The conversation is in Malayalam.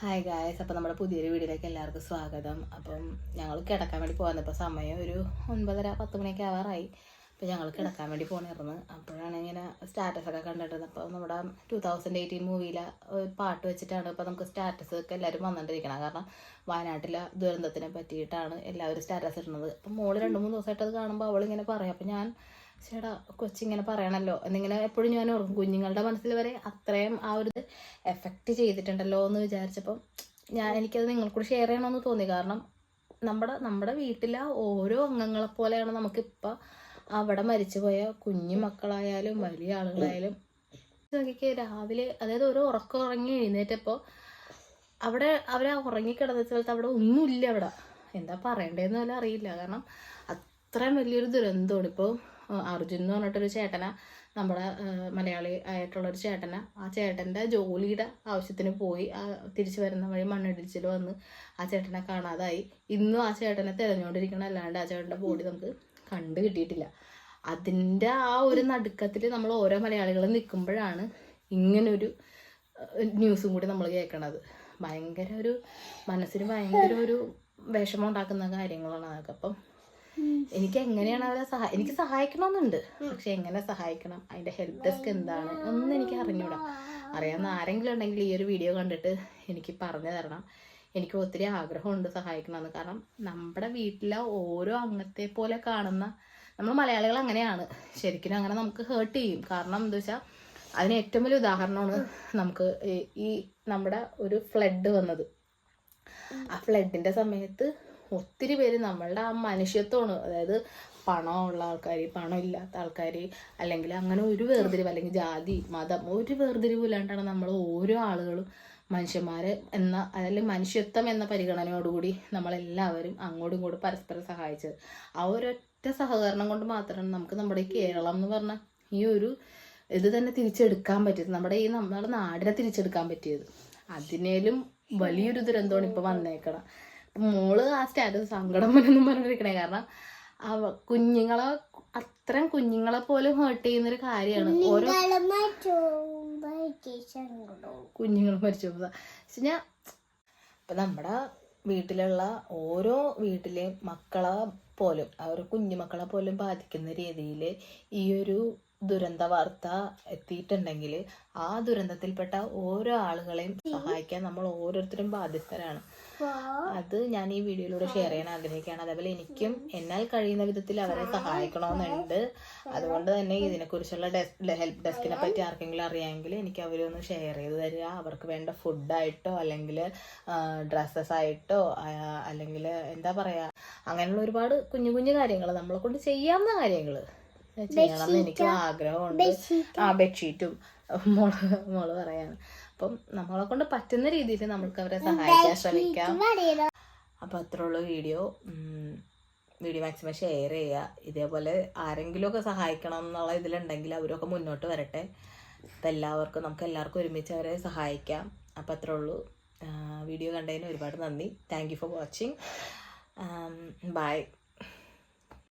ഹായ് ഗായസ് അപ്പോൾ നമ്മുടെ പുതിയൊരു വീഡിയോയിലേക്ക് എല്ലാവർക്കും സ്വാഗതം. അപ്പം ഞങ്ങൾ കിടക്കാൻ വേണ്ടി പോകുന്നപ്പോൾ സമയം ഒരു ഒൻപതര പത്ത് മണിയൊക്കെ ആവാറായി. അപ്പോൾ ഞങ്ങൾ കിടക്കാൻ വേണ്ടി പോകണിരുന്നു അപ്പോഴാണ് ഇങ്ങനെ സ്റ്റാറ്റസ് ഒക്കെ കണ്ടിട്ടുള്ളത്. അപ്പോൾ നമ്മുടെ ടു തൗസൻഡ് എയ്റ്റീൻ മൂവിയിലെ പാട്ട് വെച്ചിട്ടാണ് ഇപ്പോൾ നമുക്ക് സ്റ്റാറ്റസ് ഒക്കെ എല്ലാവരും വന്നുകൊണ്ടിരിക്കണം കാരണം വയനാട്ടിലെ ദുരന്തത്തിനെ പറ്റിയിട്ടാണ് എല്ലാവരും സ്റ്റാറ്റസ് ഇടുന്നത്. അപ്പം മോൾ രണ്ട് മൂന്ന് ദിവസമായിട്ട് അത് കാണുമ്പോൾ അവളിങ്ങനെ പറയും. അപ്പോൾ ഞാൻ ചേട്ടാ കൊച്ചിങ്ങനെ പറയണല്ലോ. എന്നിങ്ങനെ എപ്പോഴും ഞാൻ ഓർക്കും കുഞ്ഞുങ്ങളുടെ മനസ്സിൽ വരെ അത്രയും ആ ഒരു എഫക്റ്റ് ചെയ്തിട്ടുണ്ടല്ലോ എന്ന് വിചാരിച്ചപ്പം ഞാൻ എനിക്കത് നിങ്ങൾക്കൂടി ഷെയർ ചെയ്യണമെന്ന് തോന്നി. കാരണം നമ്മുടെ നമ്മുടെ വീട്ടിലെ ഓരോ അംഗങ്ങളെ പോലെയാണ് നമുക്കിപ്പോൾ അവിടെ മരിച്ചുപോയ കുഞ്ഞു മക്കളായാലും വലിയ ആളുകളായാലും. നോക്കിക്ക് രാവിലെ അതായത് ഒരു ഉറക്കം ഉറങ്ങി എഴുന്നേറ്റപ്പോൾ അവിടെ അവരെ ഉറങ്ങിക്കിടന്ന സ്ഥലത്ത് അവിടെ ഒന്നുമില്ല അവിടെ. എന്താ പറയണ്ടേന്ന് അറിയില്ല. കാരണം അത്രയും വലിയൊരു ദുരന്തമാണ്. ഇപ്പോൾ അർജുൻ എന്ന് പറഞ്ഞിട്ടൊരു ചേട്ടന നമ്മുടെ മലയാളി ആയിട്ടുള്ളൊരു ചേട്ടന. ആ ചേട്ടന്റെ ജോലിയുടെ ആവശ്യത്തിന് പോയി തിരിച്ചു വരുന്ന വഴി മണ്ണിടിച്ചിൽ വന്ന് ആ ചേട്ടനെ കാണാതായി. ഇന്നും ആ ചേട്ടനെ തിരഞ്ഞുകൊണ്ടിരിക്കണം അല്ലാണ്ട് ആ ചേട്ടന്റെ ബോഡി നമുക്ക് കണ്ടു കിട്ടിയിട്ടില്ല. അതിന്റെ ആ ഒരു നടുക്കത്തിൽ നമ്മൾ ഓരോ മലയാളികളും നിൽക്കുമ്പോഴാണ് ഇങ്ങനൊരു ന്യൂസും കൂടി നമ്മൾ കേൾക്കണത് ഭയങ്കര ഒരു മനസ്സിന് ഭയങ്കര ഒരു വിഷമം ഉണ്ടാക്കുന്ന കാര്യങ്ങളാണ് അതൊക്കെ. അപ്പം എനിക്ക് എങ്ങനെയാണ് അവരെ സഹായ എനിക്ക് സഹായിക്കണമെന്നുണ്ട് പക്ഷെ എങ്ങനെ സഹായിക്കണം? അതിന്റെ ഹെൽപ്പ് ഡെസ്ക് എന്താണ്? ഒന്നും എനിക്ക് അറിഞ്ഞൂടാ. അറിയാവുന്ന ആരെങ്കിലും ഉണ്ടെങ്കിൽ ഈ ഒരു വീഡിയോ കണ്ടിട്ട് എനിക്ക് പറഞ്ഞു തരണം. എനിക്ക് ഒത്തിരി ആഗ്രഹമുണ്ട് സഹായിക്കണമെന്ന് കാരണം നമ്മുടെ വീട്ടിലെ ഓരോ അംഗത്തെ പോലെ കാണുന്ന നമ്മൾ മലയാളികൾ അങ്ങനെയാണ്. ശരിക്കും അങ്ങനെ നമുക്ക് ഹേർട്ട് ചെയ്യും. കാരണം എന്താ വെച്ചാൽ അതിന് ഏറ്റവും വലിയ ഉദാഹരണമാണ് നമുക്ക് ഈ- ഈ നമ്മുടെ ഒരു ഫ്ലഡ് വന്നത്. ആ ഫ്ലഡിന്റെ സമയത്ത് ഒത്തിരി പേര് നമ്മളുടെ ആ മനുഷ്യത്വമാണ്. അതായത് പണമുള്ള ആൾക്കാർ പണം ഇല്ലാത്ത ആൾക്കാർ അല്ലെങ്കിൽ അങ്ങനെ ഒരു വേർതിരിവ് അല്ലെങ്കിൽ ജാതി മതം ഒരു വേർതിരിവ് ഇല്ലാണ്ടാണ് നമ്മൾ ഓരോ ആളുകളും മനുഷ്യന്മാരെ എന്ന അല്ലെങ്കിൽ മനുഷ്യത്വം എന്ന പരിഗണനയോടുകൂടി നമ്മളെല്ലാവരും അങ്ങോട്ടും ഇങ്ങോട്ടും പരസ്പരം സഹായിച്ചത്. ആ ഒരൊറ്റ സഹകരണം കൊണ്ട് മാത്രമാണ് നമുക്ക് നമ്മുടെ കേരളം എന്ന് പറഞ്ഞ ഈ ഒരു ഇത് തന്നെ തിരിച്ചെടുക്കാൻ പറ്റിയത്. നമ്മുടെ ഈ നമ്മുടെ നാടിനെ തിരിച്ചെടുക്കാൻ പറ്റിയത്. അതിനേലും വലിയൊരു ദുരന്തമാണ് ഇപ്പൊ വന്നേക്കണം മോൾ ആ സ്റ്റാറ്റസ് സങ്കടം വരെന്നും പറഞ്ഞിരിക്കണേ. കാരണം അവ കുഞ്ഞുങ്ങളെ അത്രയും കുഞ്ഞുങ്ങളെ പോലും ഹേർട്ട് ചെയ്യുന്ന ഒരു കാര്യമാണ്. ഓരോ കുഞ്ഞുങ്ങൾ മരിച്ചു? ഇപ്പൊ നമ്മുടെ വീട്ടിലുള്ള ഓരോ വീട്ടിലെയും മക്കളെ പോലും ഒരു കുഞ്ഞുമക്കളെ പോലും ബാധിക്കുന്ന രീതിയിൽ ഈ ഒരു ദുരന്ത വാർത്ത എത്തിയിട്ടുണ്ടെങ്കിൽ ആ ദുരന്തത്തിൽപ്പെട്ട ഓരോ ആളുകളെയും സഹായിക്കാൻ നമ്മൾ ഓരോരുത്തരും ബാധ്യസ്ഥരാണ്. അത് ഞാൻ ഈ വീഡിയോയിലൂടെ ഷെയർ ചെയ്യാൻ ആഗ്രഹിക്കുകയാണ്. അതേപോലെ എനിക്കും എന്നാൽ കഴിയുന്ന വിധത്തിൽ അവരെ സഹായിക്കണമെന്നുണ്ട്. അതുകൊണ്ട് തന്നെ ഇതിനെക്കുറിച്ചുള്ള ഹെൽപ്പ് ഡെസ്കിനെ പറ്റി ആർക്കെങ്കിലും അറിയാമെങ്കിൽ എനിക്ക് അവരൊന്ന് ഷെയർ ചെയ്ത് തരിക. അവർക്ക് വേണ്ട ഫുഡായിട്ടോ അല്ലെങ്കിൽ ഡ്രസ്സസ് ആയിട്ടോ അല്ലെങ്കിൽ എന്താ പറയാ അങ്ങനെയുള്ള ഒരുപാട് കുഞ്ഞു കുഞ്ഞു കാര്യങ്ങൾ നമ്മളെ കൊണ്ട് ചെയ്യാവുന്ന കാര്യങ്ങൾ ചെയ്യണമെന്ന് എനിക്ക് ആഗ്രഹമുണ്ട്. ആ ബെഡ്ഷീറ്റും മോൾ മോൾ പറയാണ്. അപ്പം നമ്മളെ കൊണ്ട് പറ്റുന്ന രീതിയിൽ നമുക്ക് അവരെ സഹായിക്കാൻ ശ്രമിക്കാം. അപ്പം അത്ര ഉള്ള വീഡിയോ. വീഡിയോ മാക്സിമം ഷെയർ ചെയ്യുക. ഇതേപോലെ ആരെങ്കിലുമൊക്കെ സഹായിക്കണം എന്നുള്ള ഇതിലുണ്ടെങ്കിൽ അവരൊക്കെ മുന്നോട്ട് വരട്ടെ. അപ്പം എല്ലാവർക്കും നമുക്ക് എല്ലാവർക്കും ഒരുമിച്ച് അവരെ സഹായിക്കാം. അപ്പം അത്രേ ഉള്ളൂ. വീഡിയോ കണ്ടതിന് ഒരുപാട് നന്ദി. Thank you for watching bye